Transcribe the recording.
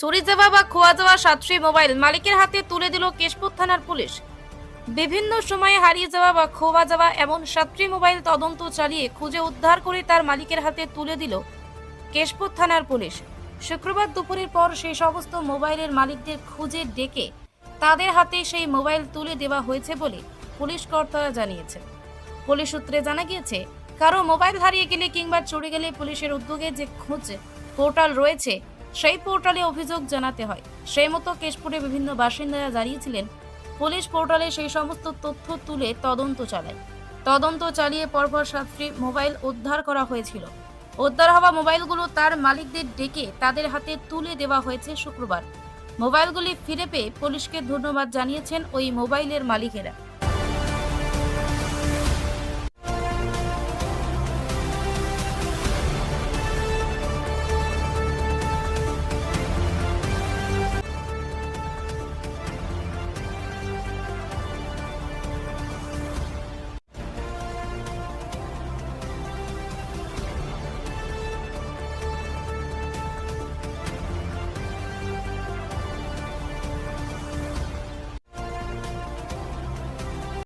চুরি যাওয়া বা খোয়া যাওয়া সাতটি মোবাইল মালিকের হাতে তুলে দিল কেশপুর থানার পুলিশ। বিভিন্ন সময়ে হারিয়ে যাওয়া বা খোয়া যাওয়া এমন সাতটি মোবাইল তদন্ত চালিয়ে খুঁজে উদ্ধার করে তার মালিকের হাতে তুলে দিল কেশপুর থানার পুলিশ। শুক্রবার দুপুরের পর সেই সমস্ত মোবাইলের মালিকদের খুঁজে ডেকে তাদের হাতে সেই মোবাইল তুলে দেওয়া হয়েছে বলে পুলিশ কর্তারা জানিয়েছে পুলিশ সূত্রে জানা গিয়েছে, কারও মোবাইল হারিয়ে গেলে কিংবা চুরি গেলে পুলিশের উদ্যোগে যে খোঁজ পোর্টাল রয়েছে সেই পোর্টালে অভিযোগ জানাতে হয়। সেই মতো কেশপুরে বিভিন্ন বাসিন্দারা জানিয়েছিলেন, পুলিশ পোর্টালে সেই সমস্ত তথ্য তুলে তদন্ত চালায়। তদন্ত চালিয়ে পরপর সাতটি মোবাইল উদ্ধার করা হয়েছিল। উদ্ধার হওয়া মোবাইলগুলো তার মালিকদের ডেকে তাদের হাতে তুলে দেওয়া হয়েছে শুক্রবার। মোবাইলগুলি ফিরে পেয়ে পুলিশকে ধন্যবাদ জানিয়েছেন ওই মোবাইলের মালিকেরা।